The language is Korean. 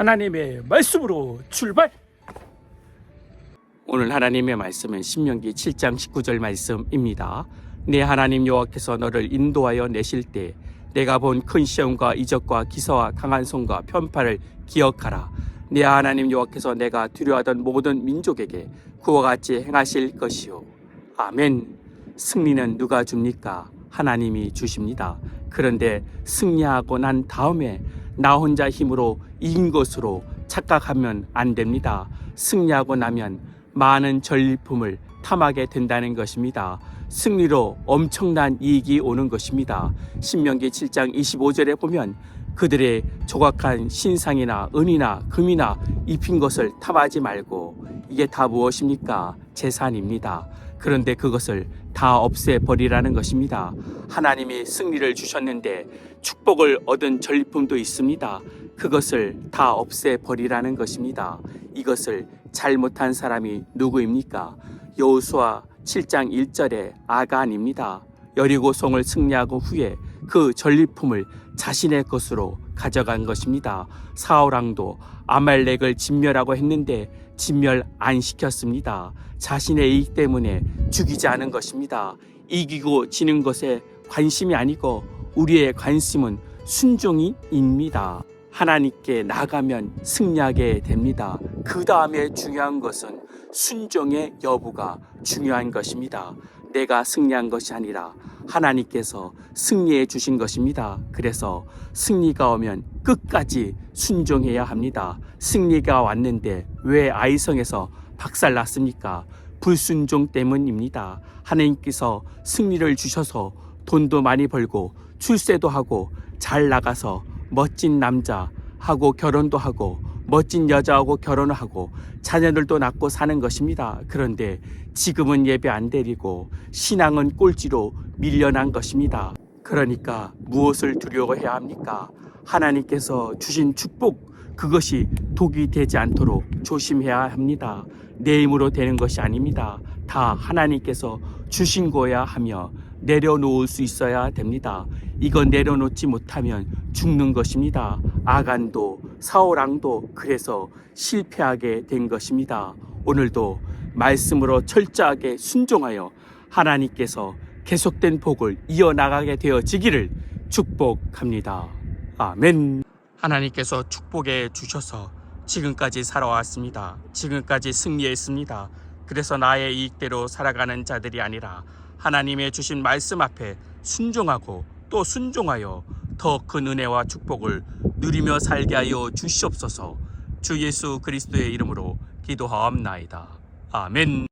하나님의 말씀으로 출발. 오늘 하나님의 말씀은 신명기 7장 19절 말씀입니다. 내 하나님 여호와께서 너를 인도하여 내실 때 내가 본 큰 시험과 이적과 기사와 강한 손과 편파를 기억하라. 내 하나님 여호와께서 내가 두려워하던 모든 민족에게 그와 같이 행하실 것이요. 아멘. 승리는 누가 줍니까? 하나님이 주십니다. 그런데 승리하고 난 다음에 나 혼자 힘으로 이긴 것으로 착각하면 안 됩니다. 승리하고 나면 많은 전리품을 탐하게 된다는 것입니다. 승리로 엄청난 이익이 오는 것입니다. 신명기 7장 25절에 보면 그들의 조각한 신상이나 은이나 금이나 입힌 것을 탐하지 말고 이게 다 무엇입니까? 재산입니다. 그런데 그것을 다 없애버리라는 것입니다. 하나님이 승리를 주셨는데 축복을 얻은 전리품도 있습니다. 그것을 다 없애버리라는 것입니다. 이것을 잘못한 사람이 누구입니까? 여호수아 7장 1절의 아간입니다. 여리고성을 승리하고 후에 그 전리품을 자신의 것으로 가져간 것입니다. 사울왕도 아말렉을 진멸하고 했는데 진멸 안 시켰습니다. 자신의 이익 때문에 죽이지 않은 것입니다. 이기고 지는 것에 관심이 아니고 우리의 관심은 순종이입니다. 하나님께 나가면 승리하게 됩니다. 그 다음에 중요한 것은 순종의 여부가 중요한 것입니다. 내가 승리한 것이 아니라 하나님께서 승리해 주신 것입니다. 그래서 승리가 오면 끝까지 순종해야 합니다. 승리가 왔는데 왜 아이성에서 박살 났습니까? 불순종 때문입니다. 하나님께서 승리를 주셔서 돈도 많이 벌고 출세도 하고 잘 나가서 멋진 남자 하고 결혼도 하고 멋진 여자하고 결혼을 하고 자녀들도 낳고 사는 것입니다. 그런데 지금은 예배 안 드리고 신앙은 꼴찌로 밀려난 것입니다. 그러니까 무엇을 두려워해야 합니까? 하나님께서 주신 축복 그것이 독이 되지 않도록 조심해야 합니다. 내 힘으로 되는 것이 아닙니다. 다 하나님께서 주신 거야 하며 내려놓을 수 있어야 됩니다. 이거 내려놓지 못하면 죽는 것입니다. 아간도 사오랑도 그래서 실패하게 된 것입니다. 오늘도 말씀으로 철저하게 순종하여 하나님께서 계속된 복을 이어나가게 되어지기를 축복합니다. 아멘. 하나님께서 축복해 주셔서 지금까지 살아왔습니다. 지금까지 승리했습니다. 그래서 나의 이익대로 살아가는 자들이 아니라 하나님의 주신 말씀 앞에 순종하고 또 순종하여 더 큰 은혜와 축복을 누리며 살게 하여 주시옵소서. 주 예수 그리스도의 이름으로 기도하옵나이다. 아멘.